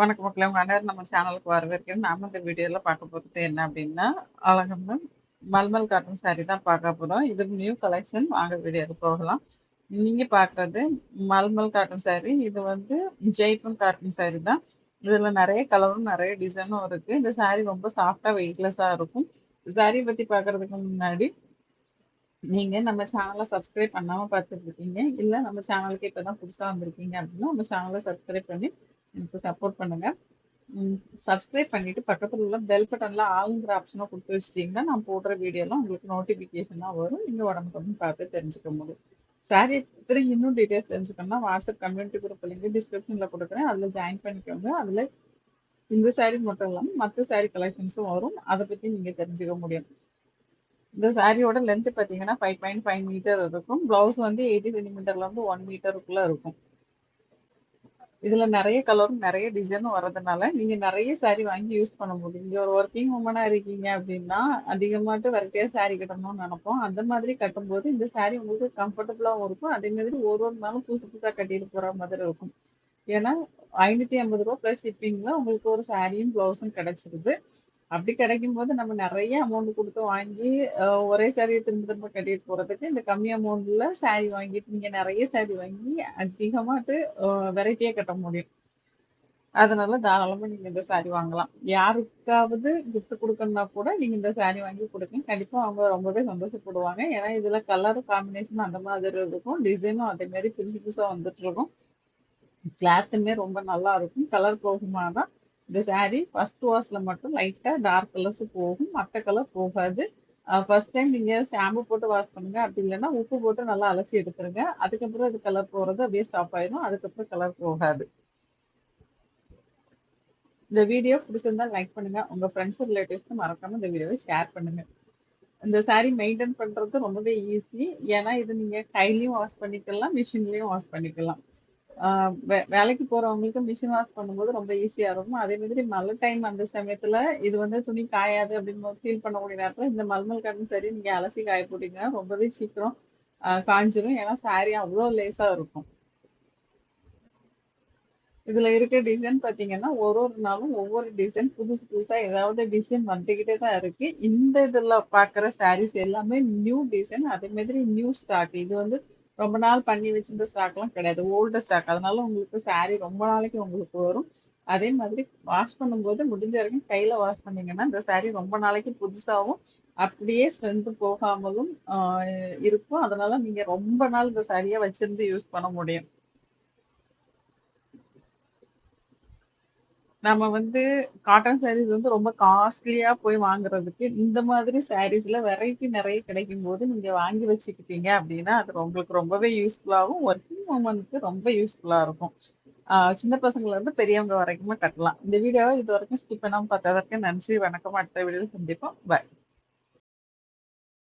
வணக்கம் மக்களே உங்கள் அனைவரும் நம்ம சேனலுக்கு வரவேற்கிறேன். நாம இந்த வீடியோவில் பார்க்க போகிறது என்ன அப்படின்னா அழகான மல்மல் காட்டன் saree தான் பார்க்க போகிறோம் இது நியூ கலெக்ஷன் வாங்க வீடியோவுக்கு போகலாம். நீங்கள் பார்க்குறது மல்மல் காட்டன் saree. இது வந்து ஜெய்பூர் காட்டன் saree தான். இதில் நிறைய கலரும் நிறைய டிசைனும் இருக்குது இந்த saree ரொம்ப சாஃப்டாக வெயிட்லெஸ்ஸாக இருக்கும். saree பற்றி பார்க்கறதுக்கு முன்னாடி நீங்கள் நம்ம சேனலை சப்ஸ்கிரைப் பண்ணாமல் பார்த்துட்டு இருக்கீங்க. நம்ம சேனலுக்கு இப்போ தான் புதுசாக வந்திருக்கீங்க அப்படின்னா நம்ம சேனலை சப்ஸ்கிரைப் பண்ணி எனக்கு சப்போர்ட் பண்ணுங்க. சப்ஸ்கிரைப் பண்ணிட்டு பக்கத்தில் உள்ள பெல் பட்டன்ல ஆளுங்கிற ஆப்ஷனை கொடுத்து வச்சிட்டிங்கன்னா நான் போடுற வீடியோலாம் உங்களுக்கு நோட்டிஃபிகேஷனாக வரும். நீங்க உடம்புக்கு பார்த்து தெரிஞ்சுக்க முடியும். சாரி பற்றி இன்னும் டீட்டெயில்ஸ் தெரிஞ்சுக்கணும்னா வாட்ஸ்அப் கம்யூனிட்டி குரூப் லிங்க் டிஸ்கிரிப்ஷனில் கொடுக்குறேன். அதில் ஜாயின் பண்ணிக்கோங்க. அதில் இந்த சாரீ மட்டும் இல்லாமல் மற்ற சாரீ கலெக்ஷன்ஸும் வரும். அதை பற்றி நீங்கள் தெரிஞ்சுக்க முடியும். இந்த சாரியோட லென்த் பார்த்தீங்கன்னா ஃபைவ் பாயிண்ட் ஃபைவ் மீட்டர் இருக்கும். ப்ளவுஸ் வந்து எயிட்டி சென்டிமீட்டர்லேருந்து ஒன் மீட்டருக்குள்ளே இருக்கும். இதுல நிறைய கலரும் நிறைய டிசைனும் வர்றதுனால நீங்க நிறைய saree வாங்கி யூஸ் பண்ண முடியும். நீங்க ஒரு ஒர்க்கிங் உமனா இருக்கீங்க அப்படின்னா அதிகமாட்டு வெரைட்டியா saree கட்டணும்னு நினைப்போம். அந்த மாதிரி கட்டும்போது இந்த saree உங்களுக்கு கம்ஃபர்டபுளாகவும் இருக்கும். அதே மாதிரி ஒரு ஒரு நாளும் புதுசு புதுசா கட்டிட்டு போற மாதிரி இருக்கும். ஏன்னா ஐநூத்தி ஐம்பது ரூபா பிளஸ் ஷிப்பிங்ல உங்களுக்கு ஒரு சாரியும் பிளவுஸும் கிடைச்சிருது. அப்படி கிடைக்கும் போது நம்ம நிறைய அமௌண்ட் கொடுத்து வாங்கி ஒரே சாரியை திரும்ப திரும்ப கட்டிட்டு போறதுக்கு இந்த கம்மி அமௌண்ட்ல சாரி வாங்கிட்டு நீங்க நிறைய சாரி வாங்கி அதிகமாட்டு வெரைட்டியா கட்ட முடியும். அதனால தாராளமா நீங்க இந்த சாரி வாங்கலாம். யாருக்காவது கிஃப்ட் கொடுக்கணும்னா கூட நீங்க இந்த சாரி வாங்கி கொடுங்க. கண்டிப்பா அவங்க ரொம்பவே சந்தோஷப்படுவாங்க. ஏன்னா இதுல கலர் காம்பினேஷன் அந்த மாதிரி இருக்கும். டிசைனும் அதே மாதிரி புதுசு புதுசா வந்துட்டு இருக்கும். கிளாத்துமே ரொம்ப நல்லா இருக்கும். கலர் போகுமாதான் இந்த saree ஃபர்ஸ்ட் வாஷ்ல மட்டும் லைட்டாக டார்க் கலர்ஸ் போகும் மற்ற கலர் போகாது. ஃபர்ஸ்ட் டைம் நீங்கள் ஷாம்பு போட்டு வாஷ் பண்ணுங்கள் அப்படி இல்லைன்னா உப்பு போட்டு நல்லா அலசி எடுத்துருங்க. அதுக்கப்புறம் அது கலர் போகிறது அப்படியே ஸ்டாப் ஆயிடும். அதுக்கப்புறம் கலர் போகாது. இந்த வீடியோ பிடிச்சிருந்தா லைக் பண்ணுங்கள் உங்கள் ஃப்ரெண்ட்ஸ் ரிலேட்டிவ்ஸ்க்கு மறக்காமல் இந்த வீடியோவை ஷேர் பண்ணுங்கள் இந்த saree மெயின்டைன் பண்ணுறது ரொம்பவே ஈஸி ஏன்னா இது நீங்கள் கையிலையும் வாஷ் பண்ணிக்கலாம் மிஷின்லேயும் வாஷ் பண்ணிக்கலாம். வேலைக்கு போறவங்களுக்கு மிஷின் வாஷ் பண்ணும்போது ரொம்ப ஈஸியா இருக்கும். அதே மாதிரி மழை டைம் அந்த சமயத்துல இது வந்து துணி காயாது அப்படின்னு ஃபீல் பண்ணக்கூடிய நேரத்துல இந்த மல்மல் கடன் சரி நீங்க அலசி காய போட்டீங்கன்னா ரொம்பவே சீக்கிரம் காஞ்சிரும். ஏன்னா சாரி அவ்வளோ லேசா இருக்கும். இதுல இருக்க டிசைன் பாத்தீங்கன்னா ஒரு ஒரு நாளும் ஒவ்வொரு டிசைன் புதுசு புதுசா ஏதாவது டிசைன் வந்துகிட்டே தான் இருக்கு. இந்த இதுல பாக்குற சாரீஸ் எல்லாமே நியூ டிசைன் அதே மாதிரி நியூ ஸ்டாக் இது வந்து ரொம்ப நாள் பண்ணி வச்சிருந்த ஸ்டாக்லாம் கிடையாது. ஓல்டு ஸ்டாக் அதனால உங்களுக்கு சாரீ ரொம்ப நாளைக்கு உங்களுக்கு வரும். அதே மாதிரி வாஷ் பண்ணும்போது முடிஞ்ச வரைக்கும் கையில வாஷ் பண்ணீங்கன்னா இந்த சாரீ ரொம்ப நாளைக்கு புதுசாகவும் அப்படியே ஸ்ட்ரென்த் போகாமலும் இருக்கும். அதனால நீங்க ரொம்ப நாள் இந்த சாரியை வச்சிருந்து யூஸ் பண்ண முடியும். நம்ம வந்து காட்டன் சாரீஸ் வந்து ரொம்ப காஸ்ட்லியா போய் வாங்குறதுக்கு இந்த மாதிரி சாரீஸ்ல வெரைட்டி நிறைய கிடைக்கும் போது நீங்க வாங்கி வச்சுக்கிட்டீங்க அப்படின்னா அது உங்களுக்கு ரொம்பவே யூஸ்ஃபுல்லாகவும் ஒர்க்கிங் உமனுக்கு ரொம்ப யூஸ்ஃபுல்லா இருக்கும். சின்ன பசங்கள இருந்து பெரியவங்க வரைக்குமே கட்டலாம். இந்த வீடியோவை இது வரைக்கும் ஸ்கிப் பண்ணாமல் பார்த்ததற்கு நன்றி. வணக்கம். அடுத்த வீடியோவில் சந்திப்போம். பாய்